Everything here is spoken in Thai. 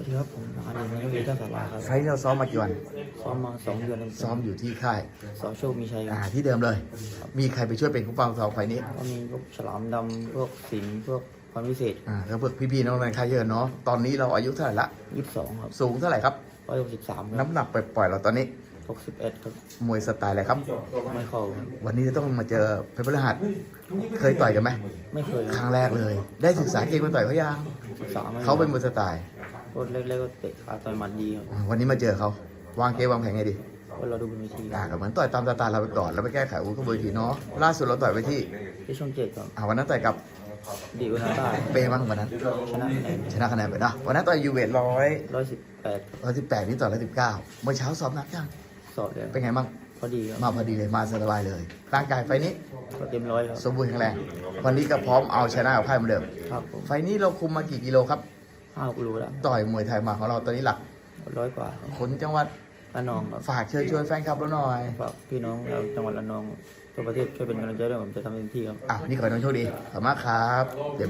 วัสดีครับผมอาดีนักเรียนเจ้าสาราครับไฟล์เราซ้อมมากี่วันซ้อมมาสองเดือนแล้วซ้อมอยู่ที่ค่ายสองโชคมีชัยคอ่ารับที่เดิมเลย มีใครไปช่วยเป็นคู่เป้าสองไฟล์นี้ก็มีพวกฉลามดำพวกสิงห์พวกความพิเศษอ่าแล้วพวกพี่ๆน้องๆค่ายเยอะเนาะตอนนี้เราอายุเท่าไหร่ละยี่สิบสองครับสูงเท่าไหร่ครับร้อยหกสิบสามครับน้ำหนักปล่อยๆเราตอนนี้หกสิบเอ็ดครับมวยสไตล์อะไรครับไม่เข้าครับวันนี้จะต้องมาเจอเพชรพฤหัสเคยต่อยกันไหมไม่เคยครั้งแรกเลย ได้ศึกษาเกมมาต่อยเขายังศึกษาไม่เขาเป็นมวยสไตล์ โคตรเล็กๆก็เตะขาต่อยหมัดดีครับอ่าวันนี้มาเจอเขาวางเกมวางแผนไงดีก็เราดูบนเวทีคอ่ารับก็เหมือนต่อยตามสไตล์เราไปก่อนแล้วไปแก้ไขอาวุ้นกบนเวทีเนาะล่าสุดเราต่อยไปที่ที่ช่องเจ็ดครับอ่าวันนั้นต่อยกับดีอุนาต้าเปย์บ้างวันนั้นชนะคะแนนชนะคะแนนไปนะวันนั้นต่อยยูเวทร้อยร้อยสิบแปดร้อยสิบแปดนี่ต่อร้อยสิบเก้าเมื่อเช้าซ้อมหนักยังสอบเลยเป็นไงบ้างพอดีครับมาพอดีเลยมาสบายเลย ร่างกายไฟนี้ก็เต็มร้อยครับสมบูรณ์แข็งแรงวันนี้ก็พร้อมเอาชนะกับค่ายเหมือนเดิมครับผมไฟนี้เราคุมมากี่กิโลครับ ห้ากิโลแล้วต่อยมวยไทยมาของเราตอนนี้หลักร้อยกว่าครับคนจังหวัดละนองครับฝากเชิญชวนแฟนคลับเราหน่อยฝากพี่น้องชาวจังหวัดระนองทั่วประเทศช่วยเป็นกำลังใจด้วยผมจะทำเต็มที่ครับอะนี่ขอให้น้องโชคดีขอบคุณมากครับเดี๋ยว